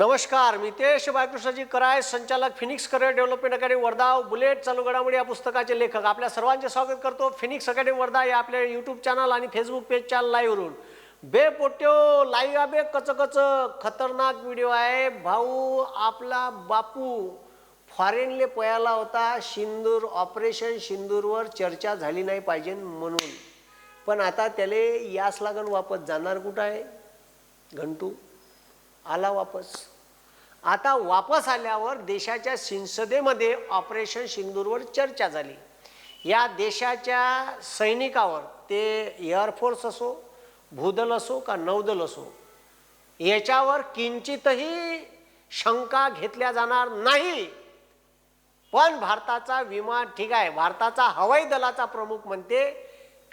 नमस्कार मितेश बाळकृष्णजी कराय संचालक Phoenix career development academy Wardha bullet चालू घडामोडी या पुस्तकाचे लेखक. आपल्या सर्वांचे स्वागत करतो फिनिक्स अकॅडमी वर्धा या आपल्या यूट्यूब चॅनल आणि फेसबुक पेजच्या लाईव्हवरून बे पोट्यो लाईव्ह बे कचकच खतरनाक व्हिडिओ आहे. भाऊ आपला बापू फॉरेनले पयाला होता. सिंदूर ऑपरेशन सिंदूरवर चर्चा झाली नाही पाहिजे म्हणून. पण आता त्याले यास लागण वापस जाणार कुठं आहे? घंटू? आला वापस. आता वापस आल्यावर देशाच्या संसदेमध्ये ऑपरेशन सिंदूरवर चर्चा झाली. या देशाच्या सैनिकावर ते एअरफोर्स असो भूदल असो का नौदल असो याच्यावर किंचितही शंका घेतल्या जाणार नाही. पण भारताचा विमान ठीक आहे. भारताचा हवाई दलाचा प्रमुख म्हणते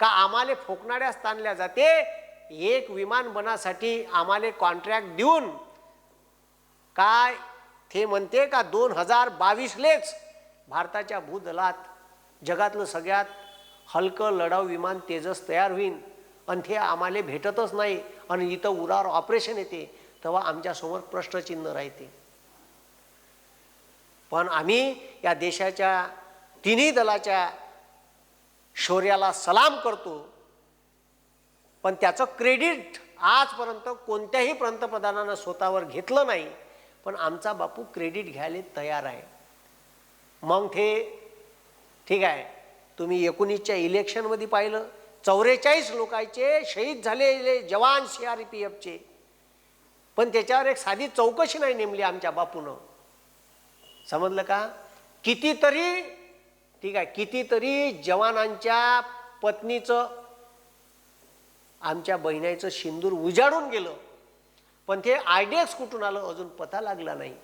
का आम्हाला फोकणाऱ्यास ताणल्या जाते. एक विमान बनासाठी आम्हाला कॉन्ट्रॅक्ट देऊन काय ते म्हणते का दोन हजार बावीसलेच भारताच्या भूदलात जगातलं सगळ्यात हलकं लढाऊ विमान तेजस तयार होईल आणि ते आम्हाला भेटतच नाही. आणि इथं उरावर ऑपरेशन येते. तेव्हा आमच्यासमोर प्रश्नचिन्ह राहते. पण आम्ही या देशाच्या तिन्ही दलाच्या शौर्याला सलाम करतो. पण त्याचं क्रेडिट आजपर्यंत कोणत्याही पंतप्रधानानं स्वतःवर घेतलं नाही पण आमचा बापू क्रेडिट घ्यायला तयार आहे. मग ते ठीक आहे तुम्ही एकोणीसच्या इलेक्शनमध्ये पाहिलं चौवेचाळीस लोकांचे शहीद झालेले जवान सी आर पी एफचे पण त्याच्यावर एक साधी चौकशी नाही नेमली आमच्या बापूनं. समजलं का? कितीतरी ठीक आहे कितीतरी जवानांच्या पत्नीचं आमच्या बहिणाईचं सिंदूर उजाडून गेलं. पण ते आयडियाच कुठून आलं? अजून पता लागला नाही.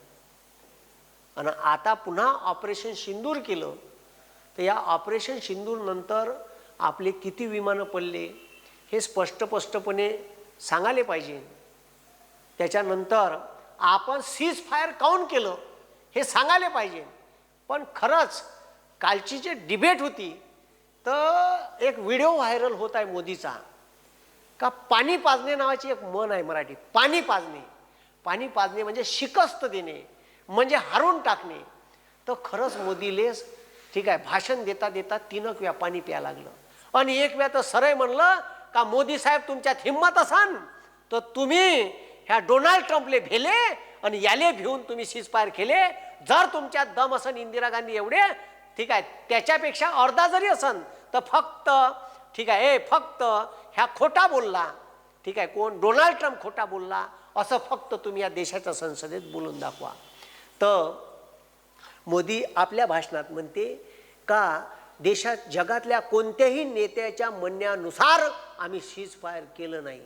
आणि आता पुन्हा ऑपरेशन सिंदूर केलं. तर या ऑपरेशन सिंदूर नंतर आपले किती विमानं पडले हे स्पष्ट स्पष्टपणे सांगायला पाहिजे. त्याच्यानंतर आपण सीज फायर काऊन केलं हे सांगायला पाहिजे. पण खरंच कालची जी डिबेट होती तर एक व्हिडिओ व्हायरल होत आहे मोदीचा. का पाणी पाजणे नावाची एक म्हण आहे मराठी पाणी पाजणे. पाणी पाजणे म्हणजे शिकस्त देणे म्हणजे हारून टाकणे. तर खरंच मोदीलेच ठीक आहे भाषण देता देता तीनक वेळा पाणी प्या लागलं. आणि एक वेळा तर सरळ म्हणलं का मोदी साहेब तुमच्यात हिंमत असाल तर तुम्ही ह्या डोनाल्ड ट्रम्पले भेले आणि याले भिवून तुम्ही सीजफायर केले. जर तुमच्यात दम असन इंदिरा गांधी एवढे ठीक आहे त्याच्यापेक्षा अर्धा जरी असन तर फक्त ठीक आहे ए फक्त ह्या खोटा बोलला. ठीक आहे कोण? डोनाल्ड ट्रम्प खोटा बोलला. असं फक्त तुम्ही या देशाच्या संसदेत बोलून दाखवा. तर मोदी आपल्या भाषणात म्हणते का देशात जगातल्या कोणत्याही नेत्याच्या म्हणण्यानुसार आम्ही सीज फायर केलं नाही.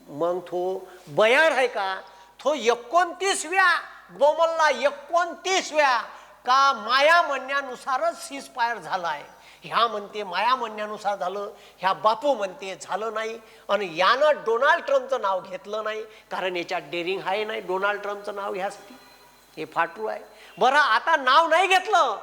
मग तो बयाड आहे का? तो एकोणतीसव्या बोमलला एकोणतीसव्या का माया म्हणण्यानुसारच सीज फायर झाला आहे ह्या म्हणते माया म्हणण्यानुसार झालं ह्या बापू म्हणते झालं नाही. आणि यानं डोनाल्ड ट्रम्पचं नाव घेतलं नाही कारण याच्यात डेअरिंग आहे नाही डोनाल्ड ट्रम्पचं नाव ह्यासाठी. हे फाटू आहे. बरं आता नाव नाही घेतलं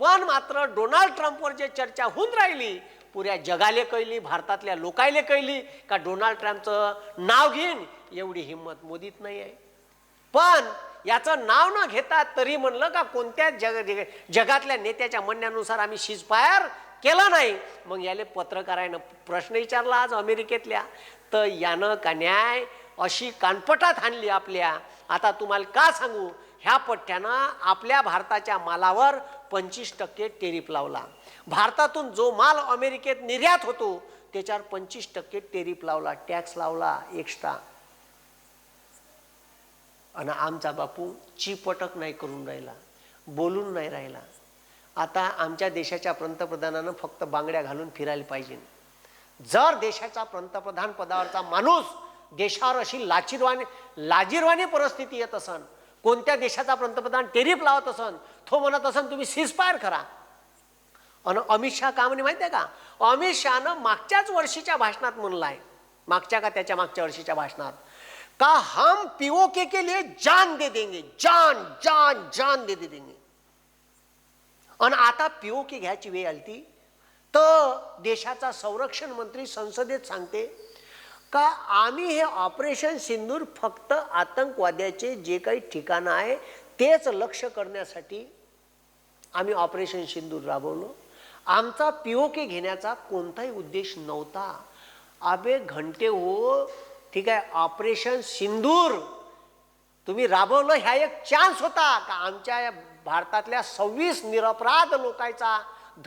पण मात्र डोनाल्ड ट्रम्पवर जे चर्चा होऊन राहिली पुऱ्या जगाले कळली भारतातल्या लोकायले कळली का डोनाल्ड ट्रम्पचं नाव घेईन एवढी हिंमत मोदीत नाही आहे. पण याचं नाव न घेता तरी म्हणलं का कोणत्या जग जग- जगातल्या नेत्याच्या म्हणण्यानुसार आम्ही शिजफायर केला नाही. मग याले पत्रकारानं प्रश्न विचारला आज अमेरिकेतल्या. तर यानं का न्याय अशी कानपटात आणली आपल्या. आता तुम्हाला का सांगू? ह्या पठ्ठ्यानं आपल्या भारताच्या मालावर पंचवीस टक्के टेरिफ लावला. भारतातून जो माल अमेरिकेत निर्यात होतो त्याच्यावर पंचवीस टक्के टेरिफ लावला टॅक्स लावला एक्स्ट्रा. आणि आमचा बापू चिपटक नाही करून राहिला बोलून नाही राहिला. आता आमच्या देशाच्या पंतप्रधानानं फक्त बांगड्या घालून फिरायला पाहिजे. जर देशाचा पंतप्रधान पदावरचा माणूस देशावर अशी लाचिरवाणी लाजीरवाने परिस्थिती येत असन कोणत्या देशाचा पंतप्रधान टेरिफ लावत असन तो म्हणत असन तुम्ही सीजफायर करा. आणि अमित शहा का म्हणे माहिती आहे का? अमित शहानं मागच्याच वर्षीच्या भाषणात म्हणलं आहे मागच्या का त्याच्या मागच्या वर्षीच्या भाषणात? का हम पीओके के लिए जान दे देंगे जान जान जान दे दे देंगे. आणि आता पीओके घ्यायची वेळ आली ती तर देशाचा संरक्षण मंत्री संसदेत सांगते का आम्ही हे ऑपरेशन सिंदूर फक्त आतंकवाद्याचे जे काही ठिकाणं आहे तेच लक्ष करण्यासाठी आम्ही ऑपरेशन सिंदूर राबवलं. आमचा पीओके घेण्याचा कोणताही उद्देश नव्हता. आबे घंटे हो ठीक आहे ऑपरेशन सिंदूर तुम्ही राबवलं ह्या एक चान्स होता का आमच्या या भारतातल्या सव्वीस निरपराध लोकांचा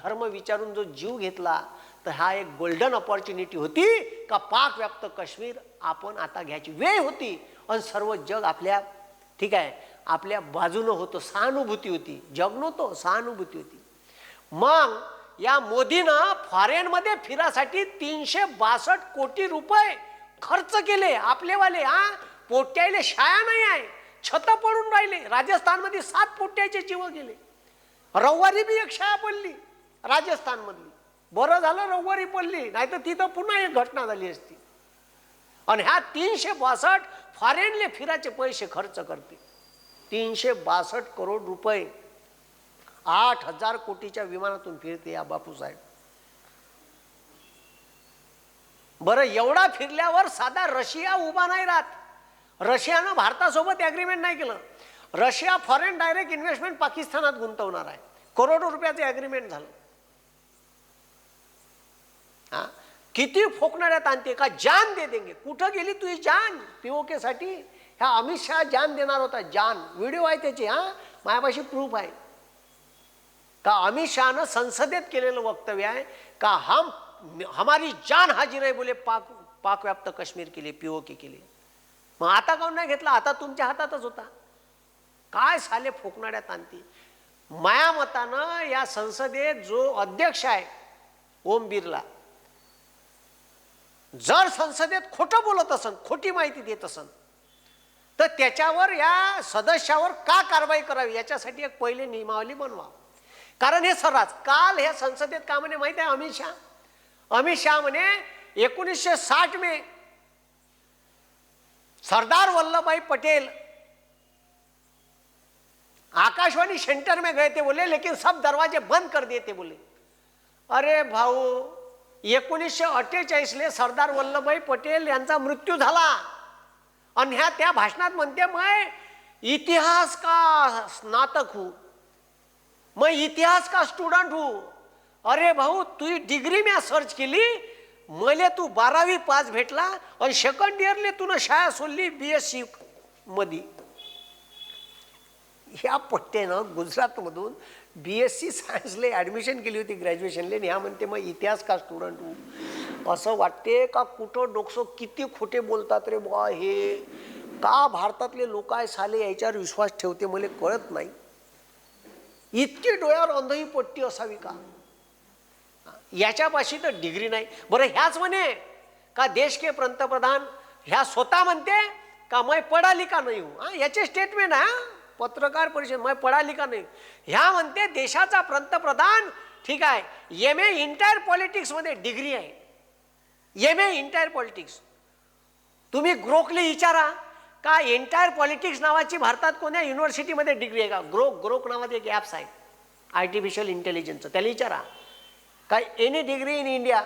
धर्म विचारून जो जीव घेतला तर हा एक गोल्डन ऑपॉर्च्युनिटी होती का पाक व्याप्त काश्मीर आपण आता घ्यायची वेळ होती आणि सर्व जग आपल्या ठीक आहे आपल्या बाजूनं होतं सहानुभूती होती. जग नव्हतं सहानुभूती होती. मग या मोदीनं फॉरेनमध्ये फिरासाठी तीनशे बासष्ट कोटी रुपये खर्च केले आपलेवाले हा? पोट्यायले शाळा नाही आहे. छत पडून राहिले. राजस्थानमध्ये सात पोट्याचे जीव गेले. रविवारी बी एक शाळा पडली राजस्थानमधली. बरं झालं रविवारी पडली नाही तर तिथं पुन्हा एक घटना झाली असती. आणि ह्या तीनशे बासष्ट फॉरेनले फिराचे पैसे खर्च करते. तीनशे बासष्ट करोड रुपये. आठ हजार कोटीच्या विमानातून फिरते या बापूसाहेब. बरं एवढा फिरल्यावर साधा रशिया उभा नाही राहत. रशियानं भारतासोबत ॲग्रीमेंट नाही केलं. रशिया फॉरेन डायरेक्ट इन्व्हेस्टमेंट पाकिस्तानात गुंतवणार आहे. करोडो रुपयाचं ॲग्रीमेंट झालं. हा? किती फोकणाऱ्यात आणते का जान दे देंगे. कुठं गेली तुझी जान? पीओकेसाठी ह्या अमित शहा जान देणार होता. जान. व्हिडिओ आहे त्याची हां? मायापाशी प्रूफ आहे. का अमित शहानं संसदेत केलेलं वक्तव्य आहे? का हम हमारी जान हाजीर आहे बोले पाक पाकव्याप्त काश्मीर केले पीओके केले मग आता काऊन नाही घेतला? आता तुमच्या हातातच होता. काय साले फोकणाऱ्यात तांती माया मतानं या संसदेत जो अध्यक्ष आहे ओम बिर्ला जर संसदेत खोटं बोलत असन खोटी माहिती देत असन तर त्याच्यावर या सदस्यावर का कारवाई करावी? याच्यासाठी एक पहिले नियमावली बनवा. कारण हे सर्रास काल ह्या संसदेत का म्हणे माहिती आहे अमित शहा? अमित शहा म्हणे एकोणीसशे साठ मे सरदार वल्लभभाई पटेल आकाशवाणी सेंटर में गए थे बोले लेकिन सब दरवाजे बंद कर दिए थे बोले। अरे भाऊ एकोणीसशे अठ्ठेचाळीसले सरदार वल्लभभाई पटेल यांचा मृत्यू झाला। आणि ह्या त्या भाषणात म्हणते मैं इतिहास का स्नातक हू? मैं इतिहास का स्टुडंट हूं? अरे भाऊ तुझी डिग्री मी सर्च केली मले तू बारावी पास भेटला आणि सेकंड इयरले तुला शाळा सोडली बी एस सी मधी. ह्या पट्ट्यानं गुजरातमधून बी एस सी सायन्सले ॲडमिशन केली होती ग्रॅज्युएशनले आणि ह्या म्हणते मग इतिहास का स्टुडंट असं वाटते का कुठं डोकसो किती खोटे बोलतात रे बुवा हे? का भारतातले लोक आहे साले याच्यावर विश्वास ठेवते मला कळत नाही. इतकी डोळ्यावर अंधही पट्टी असावी का? याच्यापाशी तर डिग्री नाही. बरं ह्याच म्हणे का देश के पंतप्रधान ह्या स्वतः म्हणते का मै पढ़ा लिखा नाही हा. याचे स्टेटमेंट आहे हा. पत्रकार परिषद मै पढ़ा लिखा नाही. ह्या म्हणते देशाचा पंतप्रधान ठीक आहे एम ए इंटायर पॉलिटिक्समध्ये डिग्री आहे. एम ए इंटायर पॉलिटिक्स तुम्ही ग्रोकले विचारा का एंटायर पॉलिटिक्स नावाची भारतात कोण्या युनिव्हर्सिटीमध्ये डिग्री आहे का? ग्रोक ग्रोक नावाचे एक ॲप्स आहे आर्टिफिशियल इंटेलिजन्सचं त्याला विचारा. काय any degree in India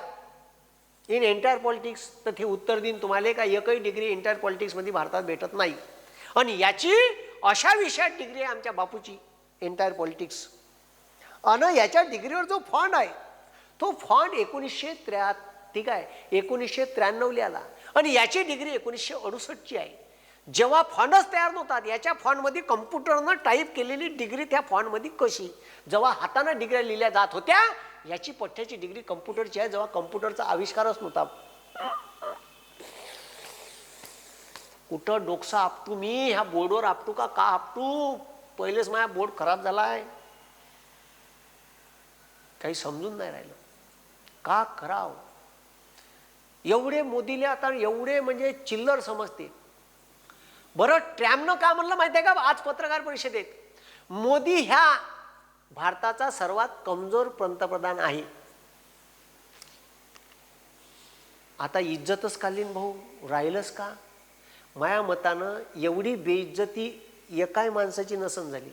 in entire politics तर ते उत्तर देईन तुम्हाला का एकही डिग्री एंटायर पॉलिटिक्समध्ये भारतात भेटत नाही. आणि याची अशा विषयात डिग्री आहे आमच्या बापूची एंटायर पॉलिटिक्स आणि याच्या डिग्रीवर जो फंड आहे तो फंड एकोणीसशे त्र्या ठीक आहे एकोणीसशे त्र्याण्णवला आला. आणि याची डिग्री एकोणीसशे अडुसष्टची आहे. जेव्हा फॉन्डच तयार नव्हतात याच्या फॉन्डमध्ये कम्प्युटरनं टाईप केलेली डिग्री त्या फॉन्डमध्ये कशी? जेव्हा हातानं डिग्र्या लिहिल्या जात होत्या याची पठ्याची डिग्री कम्प्युटरची आहे जेव्हा कम्प्युटरचा आविष्कारच नव्हता. कुठं डोकसा आपटू मी? ह्या बोर्डवर आपटू का? का आपटू? पहिलेच माझा बोर्ड खराब झालाय. काही समजून नाही राहिलं. का कराव एवढे मोदीले आता एवढे म्हणजे चिल्लर समजते बरं ट्रॅमनं का म्हणलं माहिती आहे का? आज पत्रकार परिषदेत. मोदी ह्या भारताचा सर्वात कमजोर पंतप्रधान आहे. आता इज्जतच कालीन भाऊ राहिलंच का? माया मतानं एवढी बेइज्जती एकाय माणसाची नसन झाली.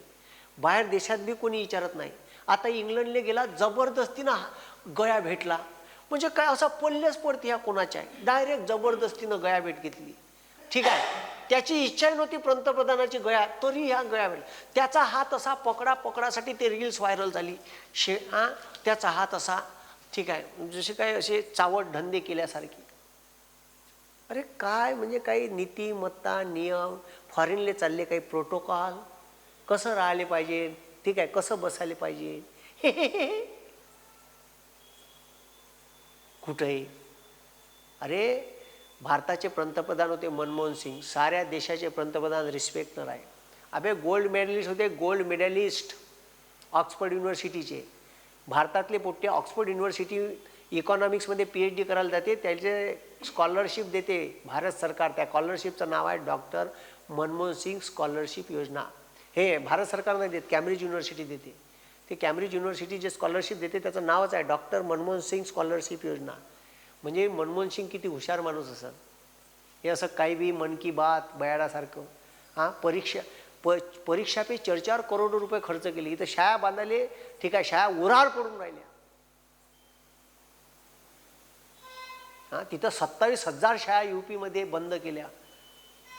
बाहेर देशात बी कोणी विचारत नाही. आता इंग्लंडला गेला जबरदस्तीनं हा- गळ्या भेटला. म्हणजे काय असा पल्लेच पडते ह्या कोणाच्या आहे डायरेक्ट जबरदस्तीनं गळ्या भेट घेतली. ठीक आहे. त्याची इच्छा नव्हती पंतप्रधानाची गया तरी ह्या गया भेट त्याचा हात असा पकडा पकडासाठी ते रील्स व्हायरल झाली. शे हां त्याचा हात असा ठीक आहे. जसे काय असे चावट धंदे केल्यासारखी. अरे काय म्हणजे काही नीतिमत्ता नियम फॉरेनले चालले काही प्रोटोकॉल कसं राहिले पाहिजे ठीक आहे कसं बसायला पाहिजे? कुठंही अरे भारताचे पंतप्रधान होते मनमोहन सिंग. साऱ्या देशाचे पंतप्रधान रिस्पेक्टर आहे अबे गोल्ड मेडलिस्ट होते गोल्ड मेडलिस्ट ऑक्सफर्ड युनिव्हर्सिटीचे भारतातले पोट्टे ऑक्सफर्ड युनिव्हर्सिटी इकॉनॉमिक्समध्ये पी एच डी करायला जाते त्याचे स्कॉलरशिप देते भारत सरकार. त्या स्कॉलरशिपचं नाव आहे डॉक्टर मनमोहन सिंग स्कॉलरशिप योजना. हे भारत सरकार नाही देत कॅम्ब्रिज युनिव्हर्सिटी देते. ते कॅम्ब्रिज युनिव्हर्सिटी जे स्कॉलरशिप देते त्याचं नावच आहे डॉक्टर मनमोहन सिंग स्कॉलरशिप योजना. म्हणजे मनमोहन सिंग किती हुशार माणूस असं हे असं काही बी मन की बात बयाडासारखं हां परीक्षा प परीक्षा पे चार चार करोड रुपये खर्च केले. इथं शाळा बांधायला ठीक आहे शाळा उराड पडून राहिल्या. हां तिथं सत्तावीस हजार शाळा यू पीमध्ये बंद केल्या.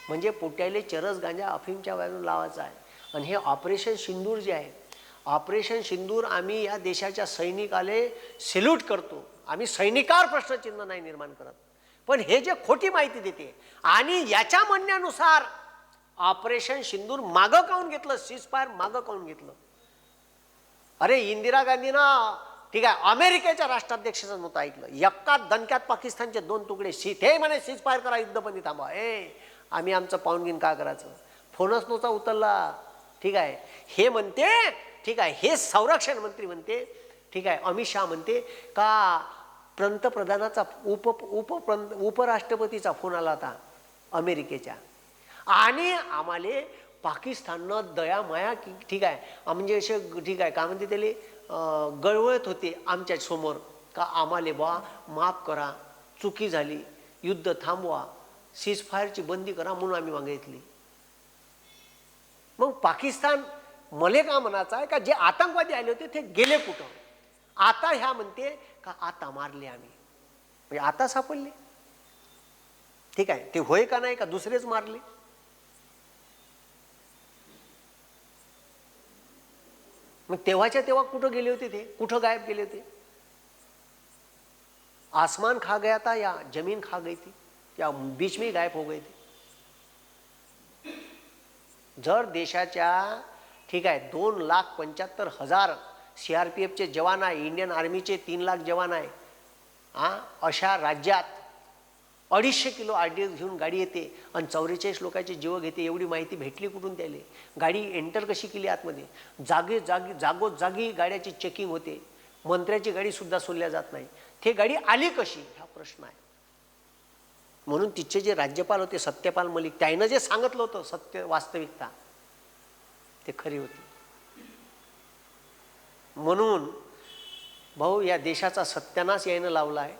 म्हणजे पोट्याले चरस गांजा अफीमच्या बाजूला लावायचा आहे. आणि हे ऑपरेशन सिंदूर जे आहे ऑपरेशन सिंदूर आम्ही या देशाच्या सैनिकाले सेल्यूट करतो. आम्ही सैनिकावर प्रश्नचिन्ह नाही निर्माण करत. पण हे जे खोटी माहिती देते आणि याच्या म्हणण्यानुसार ऑपरेशन सिंदूर मागं काऊन घेतलं सीजफायर मागं काऊन घेतलं? अरे इंदिरा गांधीनं ठीक आहे अमेरिकेच्या राष्ट्राध्यक्षाचं नव्हतं ऐकलं. एका दणक्यात पाकिस्तानचे दोन तुकडे शीत हे म्हणे सीज फायर करा युद्धबंदी थांबा ए आम्ही आमचं पाहून का करायचं? फोनच नव्हता उतरला. ठीक आहे हे म्हणते ठीक आहे हे संरक्षण मंत्री म्हणते ठीक आहे अमित शहा म्हणते का पंतप्रधानाचा उप उप उपराष्ट्रपतीचा फोन आला होता अमेरिकेच्या. आणि आम्हाले पाकिस्ताननं दया माया की ठीक आहे. म्हणजे असे ठीक आहे का म्हणते त्याले? गळवळत होते आमच्यासमोर. का आम्हाला बा माफ करा चुकी झाली युद्ध थांबवा सीजफायरची बंदी करा म्हणून आम्ही मागितली. मग पाकिस्तान मले का म्हणायचं आहे का जे आतंकवादी आले होते ते गेले कुठं? आता ह्या म्हणते का आता मारले आम्ही. म्हणजे आता सापडले. ठीक आहे ते होय का नाही का दुसरेच मारले. मग तेव्हाच्या तेव्हा कुठं गेले होते ते? कुठं गायब गेले होते? आसमान खा गया था या जमीन खा गई थी? या बीच में गायब हो गई थी. जर देशाच्या ठीक आहे दोन लाख पंच्याहत्तर हजार सी आर पी एफचे जवान आहे इंडियन आर्मीचे तीन लाख जवान आहे. हां अशा राज्यात अडीचशे किलो आर डी एस घेऊन गाडी येते आणि चौवेचाळीस लोकांचे जीव घेते एवढी माहिती भेटली कुठून त्याले? गाडी एंटर कशी केली आतमध्ये? जागे जागी जागोजागी गाड्याची चेकिंग होते. मंत्र्याची गाडीसुद्धा सोडल्या जात नाही. ते गाडी आली कशी? हा प्रश्न आहे. म्हणून तिचे जे राज्यपाल होते सत्यपाल मलिक त्यानं जे सांगितलं होतं सत्य वास्तविकता ते खरी होती. म्हणून भाऊ या देशाचा सत्यानाश यायनं लावला आहे.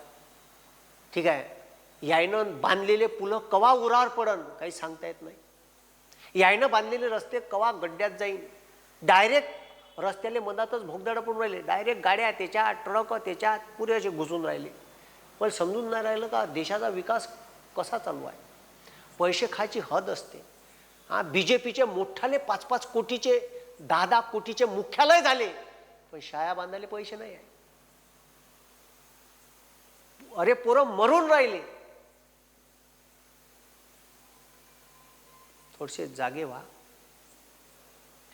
ठीक आहे? यायनं बांधलेले पुलं कवा उरार पडन काही सांगता येत नाही. यायनं बांधलेले रस्ते कवा गड्ड्यात जाईन. डायरेक्ट रस्त्याले मधातच भोगदाडं पडून राहिले. डायरेक्ट गाड्या त्याच्यात ट्रक त्याच्यात पुरे असे घुसून राहिले. पण समजून नाही राहिलं का देशाचा विकास कसा चालू आहे? पैसे खायची हद असते. हां बी जे पीचे मोठाले पाच पाच कोटीचे दहा दहा कोटीचे मुख्यालय झाले. पण शाळा बांधायला पैसे नाही आहे. अरे पोरं मरून राहिले. थोडेसे जागे व्हा.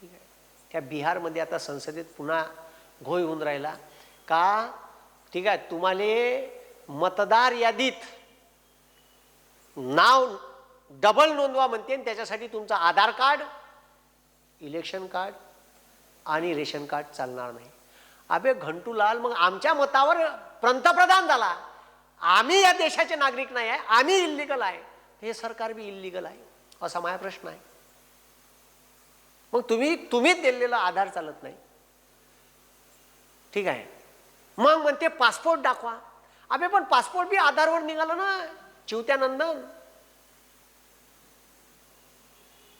ठीक आहे. त्या बिहारमध्ये आता संसदेत पुन्हा घोय होऊन राहिला. का? ठीक आहे तुम्हाला मतदार यादीत नाव डबल नोंदवा म्हणते आणि त्याच्यासाठी तुमचं आधार कार्ड इलेक्शन कार्ड आणि रेशन कार्ड चालणार नाही. अबे घंटूलाल मग आमच्या मतावर पंतप्रधान झाला. आम्ही या देशाचे नागरिक नाही आहे आम्ही इल्लिगल आहे. हे सरकार बी इल्लिगल आहे असा माझा प्रश्न आहे. मग तुम्ही तुम्हीच दिलेला आधार चालत नाही. ठीक आहे. मग म्हणते पासपोर्ट दाखवा. अबे पण पासपोर्ट बी आधारवर निघालं ना चिवत्यानंदन.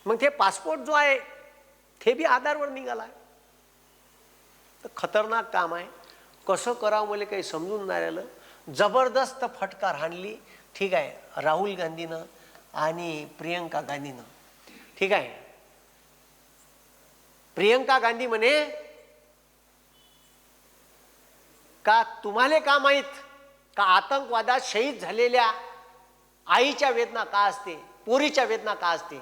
मग ते पासपोर्ट जो आहे ते बी आधारवर निघाला. आहे तर खतरनाक काम आहे. कसं करावं मला काही समजून नाही राहिलं. जबरदस्त फटकार हाणली. ठीक आहे राहुल गांधीनं आणि प्रियंका गांधीनं. ठीक आहे. प्रियंका गांधी म्हणे का तुम्हाला का माहीत? का आतंकवादात शहीद झालेल्या आईच्या वेदना का असते? पोरीच्या वेदना का असते?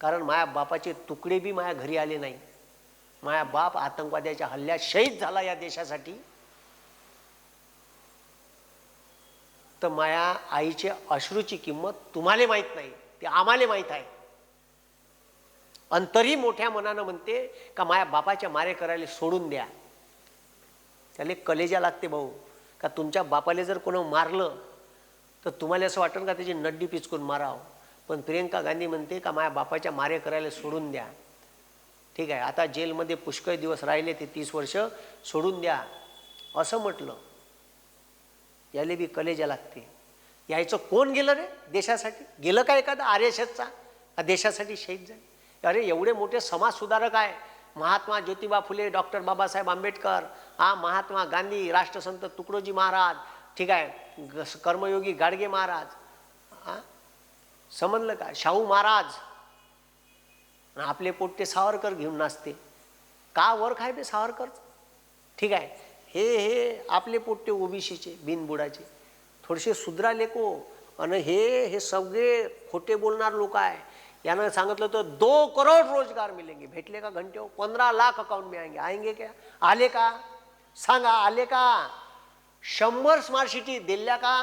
कारण माया बापाचे तुकडे बी माया घरी आले नाही. माया बाप आतंकवाद्याच्या हल्ल्यात शहीद झाला या देशासाठी. तर माया आईचे अश्रूची किंमत तुम्हाला माहीत नाही ते आम्हाला माहीत आहे. आणि तरी मोठ्या मनानं म्हणते का माया बापाच्या मारे करायला सोडून द्या. त्याला कलेजा लागते भाऊ. का तुमच्या बापाला जर कोणा मारलं तर तुम्हाला असं वाटेल का त्याची नड्डी पिचकून मारावं? पण प्रियंका गांधी म्हणते का माझ्या बापाच्या मारे करायला सोडून द्या. ठीक आहे आता जेलमध्ये पुष्कळ दिवस राहिले ते तीस वर्ष सोडून द्या. असं म्हटलं. याले बी कलेजा लागते. यायचं कोण गेलं रे देशासाठी? गेलं का एखादा आर एस एसचा देशासाठी शहीद झाले? अरे एवढे मोठे समाजसुधारक आहे. महात्मा ज्योतिबा फुले डॉक्टर बाबासाहेब आंबेडकर हा महात्मा गांधी राष्ट्रसंत तुकडोजी महाराज ठीक आहे कर्मयोगी गाडगे महाराज हा समजलं का? शाहू महाराज आणि आपले ते सावरकर घेऊन नाचते. का वर खाय ते सावरकर? ठीक आहे. हे हे आपले पोट ते ओबीसीचे बिनबुडाचे. थोडेसे सुधरा लेको. आणि हे हे सगळे खोटे बोलणार लोक आहे. यानं सांगितलं तर दो करोड रोजगार मिलेंगे. भेटले का घंटे पंधरा लाख अकाउंट में आएंगे. आएंगे क्या? आले का? सांगा आले का? शंभर स्मार्ट सिटी दिल्या का?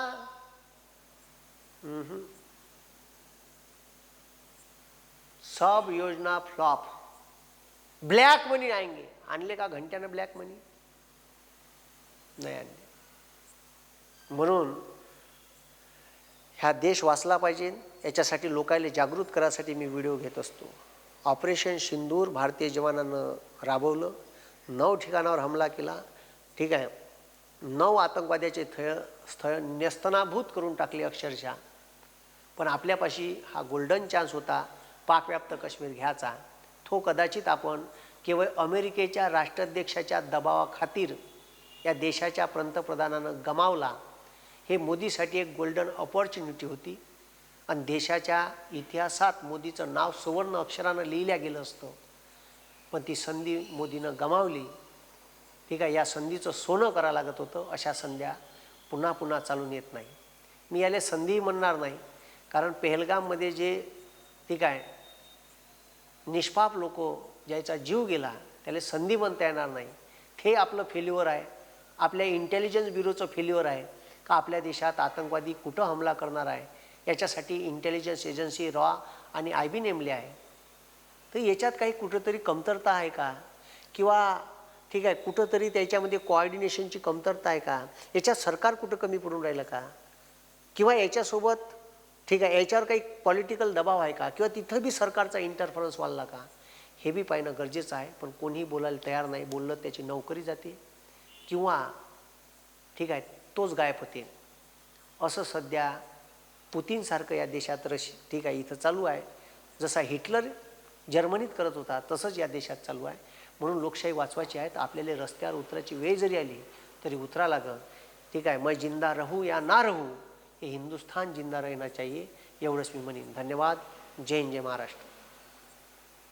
सब योजना फ्लॉप. ब्लॅक मनी आएंगे. आणले का घंट्यानं ब्लॅक मनी? नाही आणले. म्हणून ह्या देश वाचला पाहिजे. याच्यासाठी लोकायला जागृत करायसाठी मी व्हिडिओ घेत असतो. ऑपरेशन सिंदूर भारतीय जवानानं राबवलं. नऊ ठिकाणावर हमला केला. ठीक आहे. नऊ आतंकवाद्याचे थळ स्थळ न्यस्तनाभूत करून टाकले अक्षरशः. पण आपल्यापाशी हा गोल्डन चान्स होता. पाकव्याप्त काश्मीर घ्यायचा. तो कदाचित आपण केवळ अमेरिकेच्या राष्ट्राध्यक्षाच्या दबावाखातीर या देशाच्या पंतप्रधानानं गमावला. हे मोदीसाठी एक गोल्डन ऑपॉर्च्युनिटी होती. आणि देशाच्या इतिहासात मोदीचं नाव सुवर्ण अक्षरानं लिहिल्या गेलं असतं. पण ती संधी मोदीनं गमावली. ठीक आहे या संधीचं सोनं करावं लागत होतं. अशा संध्या पुन्हा पुन्हा चालून येत नाही. मी याला संधी म्हणणार नाही. कारण पेहलगाममध्ये जे ठीक आहे निष्पाप लोक ज्याचा जीव गेला त्याला संधी म्हणता येणार नाही. हे आपलं फेल्युअर आहे. आपल्या इंटेलिजन्स ब्युरोचं फेल्युअर आहे. का आपल्या देशात आतंकवादी कुठं हमला करणार आहे? याच्यासाठी इंटेलिजन्स एजन्सी रॉ आणि आय बी नेमले आहे. तर याच्यात काही कुठंतरी कमतरता आहे का? किंवा ठीक आहे कुठंतरी त्याच्यामध्ये कोऑर्डिनेशनची कमतरता आहे का? याच्यात सरकार कुठं कमी पडून राहिलं का? किंवा याच्यासोबत ठीक आहे याच्यावर काही पॉलिटिकल दबाव आहे का? किंवा तिथं बी सरकारचा इंटरफरन्स वाढला का? हे बी पाहणं गरजेचं आहे पण कोणीही बोलायला तयार नाही. बोललं त्याची नोकरी जाते किंवा ठीक आहे तोच गायब होते. असं सध्या पुतीनसारखं या देशात रश ठीक आहे इथं चालू आहे. जसा हिटलर जर्मनीत करत होता तसंच या देशात चालू आहे. म्हणून लोकशाही वाचवायची आहे तर आपल्याला रस्त्यावर उतरायची वेळ जरी आली तरी उतरा लागल. ठीक आहे मग जिंदा रहू या ना रहू हे हिंदुस्थान जिंदा रहना चाहिए एवढंच मी म्हणेन. धन्यवाद. जय जय महाराष्ट्र.